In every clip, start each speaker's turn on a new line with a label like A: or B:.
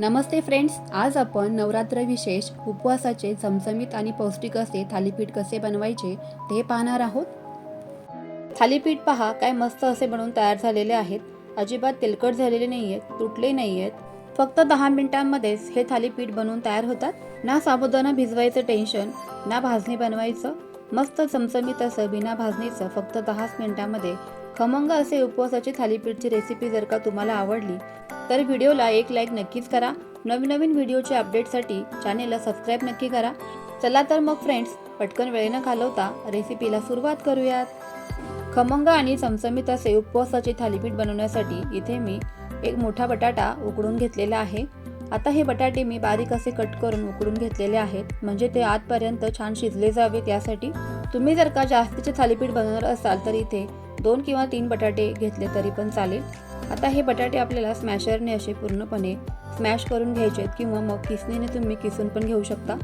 A: नमस्ते friends आज आपण नवरात्र विशेष उपवासाचे चमचमीत आणि पौष्टिक असे थालीपीठ कसे बनवायचे ते पाहणार आहोत. थालीपीठ पहा काय मस्त असे बनवून तयार झालेले आहेत. अजिबात तेलकट झालेले नाही आहेत तुटले नाही आहेत फक्त दहा मिनिटांमध्येच हे थालीपीठ बनवून तयार होतात. ना साबुदाणा भिजवायचं टेन्शन ना भाजणी बनवायचं. मस्त चमचमीत असं बिना भाजणीचं फक्त दहाच मिनिटांमध्ये खमंग असे उपवासाची थालीपीठची रेसिपी जर का तुम्हाला आवडली तर व्हिडिओला एक लाईक नक्कीच करा. नवीन नवीन व्हिडिओचे अपडेटसाठी चॅनेलला सबस्क्राईब नक्की करा. चला तर मग फ्रेंड्स पटकन वेळेनं न घालवता रेसिपीला सुरुवात करूयात. खमंग आणि चमचमीत असे उपवासाचे थालीपीठ बनवण्यासाठी इथे मी एक मोठा बटाटा उकडून घेतलेला आहे. आता हे बटाटे मी बारीक असे कट करून उकडून घेतलेले आहेत. म्हणजे ते आतपर्यंत छान शिजले जावे त्यासाठी तुम्ही जर का जास्तीचे थालीपीठ बनवणार असाल तर इथे दोन किंवा तीन बटाटे घेतले तरी पण चालेल. आता हे बटाटे आपल्याला स्मॅशरने असे पूर्णपणे स्मॅश करून घ्यायचे आहेत किंवा मग किसणीने तुम्ही किसून पण घेऊ शकता.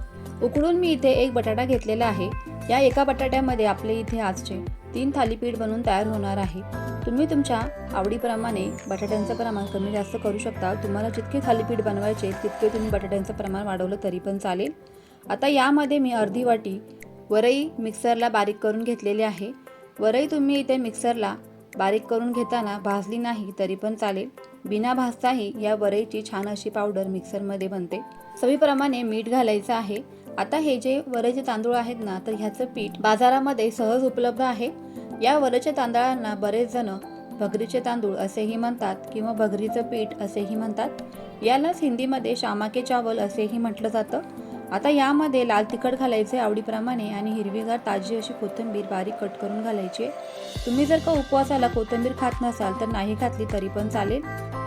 A: उकडून मी इथे एक बटाटा घेतलेला आहे. या एका बटाट्यामध्ये आपले इथे आजचे तीन थालीपीठ बनवून तयार होणार आहे. तुम्ही तुमच्या आवडीप्रमाणे बटाट्यांचं प्रमाण कमी जास्त करू शकता. तुम्हाला जितके थालीपीठ बनवायचे तितके तुम्ही बटाट्यांचं प्रमाण वाढवलं तरी पण चालेल. आता यामध्ये मी अर्धी वाटी वरई मिक्सरला बारीक करून घेतलेली आहे. वरई तुम्ही इथे मिक्सरला बारीक करून घेताना भाजली नाही तरी पण चालेल. बिना भाजताही या वरईची छान अशी पावडर मिक्सरमध्ये बनते. चवीप्रमाणे मीठ घालायचं आहे. आता हे जे वरईचे तांदूळ आहेत ना तर ह्याचं पीठ बाजारामध्ये सहज उपलब्ध आहे. या वरच्या तांदळांना बरेच जण भगरीचे तांदूळ असेही म्हणतात किंवा भगरीचं पीठ असेही म्हणतात. यालाच हिंदीमध्ये शामाके चावल असेही म्हटलं जातं. आता यामध्ये लाल तिखट घालायचे आवडीप्रमाणे आणि हिरवीगार ताजी अशी कोथिंबीर बारीक कट करून घालायची. तुम्ही जर का उपवासाला कोथिंबीर खात नसाल तर नाही घातली तरी पण चालेल.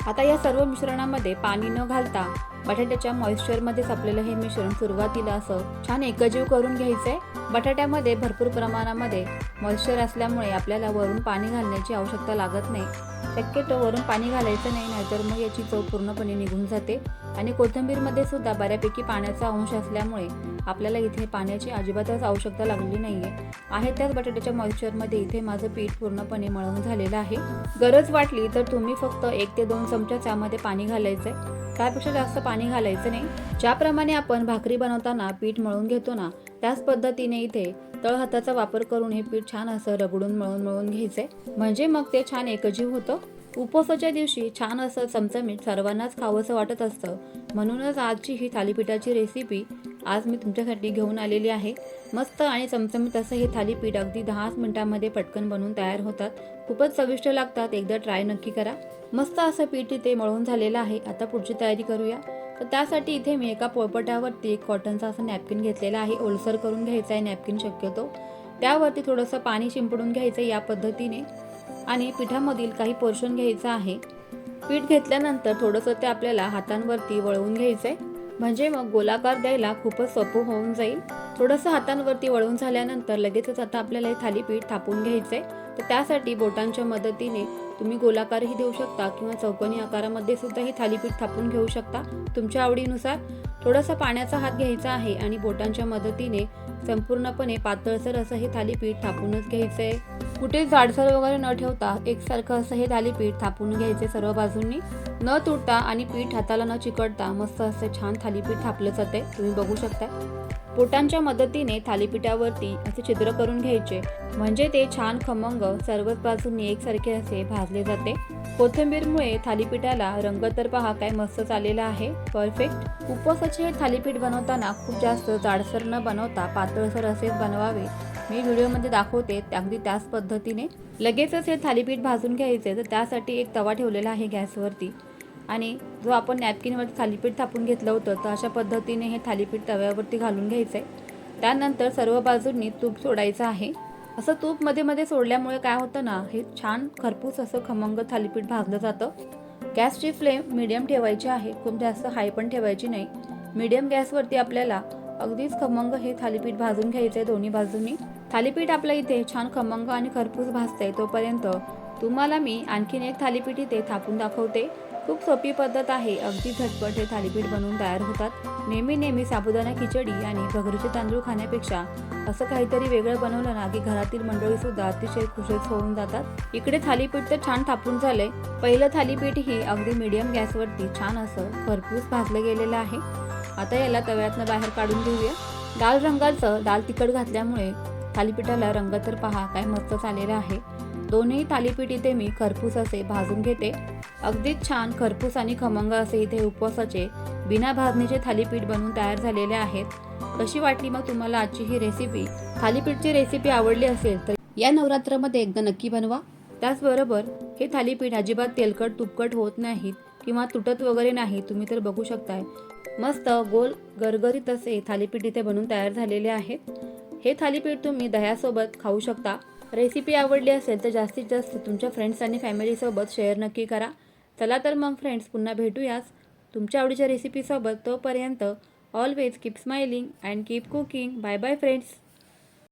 A: आता या सर्व मिश्रणामध्ये पाणी न घालता बटाट्याच्या मॉइश्चरमध्येच आपल्याला हे मिश्रण सुरुवातीला असं छान एकजीव करून घ्यायचं आहे बटाट्यामध्ये भरपूर प्रमाणामध्ये मॉइश्चर असल्यामुळे आपल्याला वरून पाणी घालण्याची आवश्यकता लागत नाही. शक्यतो वरून पाणी घालायचं नाही नाहीतर मग याची चव पूर्णपणे निघून जाते. आणि कोथिंबीरमध्ये सुद्धा बऱ्यापैकी पाण्याचा अंश असल्यामुळे आपल्याला इथे पाण्याची अजिबातच आवश्यकता लागलेली नाही आहे आहे त्याच बटाट्याच्या मॉइश्चरमध्ये इथे माझं पीठ पूर्णपणे मळवून झालेलं आहे. गरज वाटली तर तुम्ही फक्त एक ते दोन चमचा त्यामध्ये पाणी घालायचं आहे त्यापेक्षा जास्त पाणी घालायचं नाही. ज्याप्रमाणे आपण भाकरी बनवताना पीठ मळून घेतो ना त्याच पद्धतीने इथे तळहाताचा वापर करून हे पीठ छान असं रगडून मळून मळून घ्यायचंय म्हणजे मग ते छान एकजीव होतं. उपवासाच्या दिवशी छान असं चमचमीत सर्वांनाच खावंसं वाटत असतं. म्हणूनच आजची ही थालीपीठाची रेसिपी आज मी तुमच्यासाठी घेऊन आलेली आहे. मस्त आणि चमचमीत असं हे थालीपीठ अगदी दहाच मिनिटांमध्ये पटकन बनवून तयार होतात. खूपच चविष्ट लागतात. एकदा ट्राय नक्की करा. मस्त असं पीठ इथे मळून झालेलं आहे. आता पुढची तयारी करूया. तर त्यासाठी इथे मी एका पोळपटावरती एक कॉटनचा असं नॅपकिन घेतलेला आहे. ओलसर करून घ्यायचा आहे नॅपकिन शक्यतो. त्यावरती थोडंसं पाणी शिंपडून घ्यायचं या पद्धतीने. आणि पिठामधील काही पोर्शन घ्यायचं आहे. पीठ घेतल्यानंतर थोडंसं ते आपल्याला हातांवरती वळवून घ्यायचं आहे म्हणजे मग गोलाकार द्यायला खूपच सोपं होऊन जाईल. थोडंसं हातांवरती वळवून झाल्यानंतर लगेचच आता आपल्याला हे थालीपीठ थापून घ्यायचं आहे तर त्यासाठी बोटांच्या मदतीने तुम्ही गोलाकारही देऊ शकता किंवा चौकोनी आकारामध्ये सुद्धा हे थालीपीठ थापून घेऊ शकता. तुमच्या आवडीनुसार थोडासा पाण्याचा हात घ्यायचा आहे आणि बोटांच्या मदतीने संपूर्णपणे पातळसर असं हे थालीपीठ थापूनच घ्यायचं आहे कुठे जाडसर वगैरे न ठेवता एकसारखं असं हे थालीपीठ थापून घ्यायचे सर्व बाजूंनी. न तुटता आणि पीठ हाताला न चिकटता मस्त असं छान थालीपीठ थापलं जाते तुम्ही बघू शकता पोटांच्या मदतीने थालीपीठावरती असे छिद्र करून घ्यायचे. म्हणजे ते छान खमंग सर्वच बाजूंनी एकसारखे असे भाजले जाते. कोथिंबीरमुळे थालीपीठाला रंग तर पहा काय मस्त आलेला आहे. परफेक्ट उपवासाचे हे थालीपीठ बनवताना खूप जास्त जाडसर न बनवता पातळसर असेच बनवावे. मी व्हिडिओमध्ये दाखवते अगदी त्याच पद्धतीने. लगेचच हे थालीपीठ भाजून घ्यायचे तर त्यासाठी एक तवा ठेवलेला आहे गॅसवरती. आणि जो आपण नॅपकिनवर थालीपीठ थापून घेतलं होतं तर अशा पद्धतीने हे थालीपीठ तव्यावरती घालून घ्यायचं आहे त्यानंतर सर्व बाजूंनी तूप सोडायचं आहे. असं तूपमध्ये मध्ये सोडल्यामुळे काय होतं ना हे छान खरपूस असं खमंग थालीपीठ भाजलं जातं. गॅसची फ्लेम मिडियम ठेवायची आहे खूप जास्त हाय पण ठेवायची नाही. मिडियम गॅसवरती आपल्याला अगदीच खमंग हे थालीपीठ भाजून घ्यायचं आहे दोन्ही बाजूंनी. थालीपीठ आपल्या इथे छान खमंग आणि खरपूस भाजतंय तोपर्यंत तुम्हाला मी आणखीन एक थालीपीठ इथे थापून दाखवते. खूप सोपी पद्धत आहे. अगदी झटपट हे थालीपीठ बनवून तयार होतात. नेहमी नेहमी साबुदाणा खिचडी आणि भगरीचे तांदूळ खाण्यापेक्षा असं काहीतरी वेगळं बनवलं ना की घरातील मंडळी सुद्धा अतिशय खुशच होऊन जातात. इकडे थालीपीठ तर छान थापून झालंय. पहिलं थालीपीठ ही अगदी मीडियम गॅसवरती छान असं खरपूस भाजलं गेलेलं आहे. आता याला तव्यातनं बाहेर काढून घेऊया. लाल रंगाचं दाल तिखट घातल्यामुळे थालीपीठाला रंग तर पहा काय मस्तच आलेला आहे. दोन्ही थालीपीठ इथे मी खरपूस असे भाजून घेते. अगदीच छान खरपूस आणि खमंग असे इथे उपवासाचे बिना भाजणीचे थालीपीठ बनवून तयार झालेले आहेत. कशी वाटली मग तुम्हाला आजची ही रेसिपी थालीपीठची रेसिपी आवडली असेल तर या नवरात्रामध्ये एकदा नक्की बनवा. त्याचबरोबर हे थालीपीठ अजिबात तेलकट तुपकट होत नाहीत किंवा तुटत वगैरे नाही तुम्ही तर बघू शकताय. मस्त गोल गरगरीत असे थालीपीठ इथे बनवून तयार झालेले आहेत. हे थालीपीठ तुम्ही दह्यासोबत खाऊ शकता. रेसिपी आवडली असेल तर जास्तीत जास्त तुमच्या फ्रेंड्स आणि फॅमिलीसोबत शेअर नक्की करा. चला तर मग फ्रेंड्स पुन्हा भेटूयाच तुमच्या आवडीच्या रेसिपीसोबत तोपर्यंत always keep smiling and keep cooking bye bye friends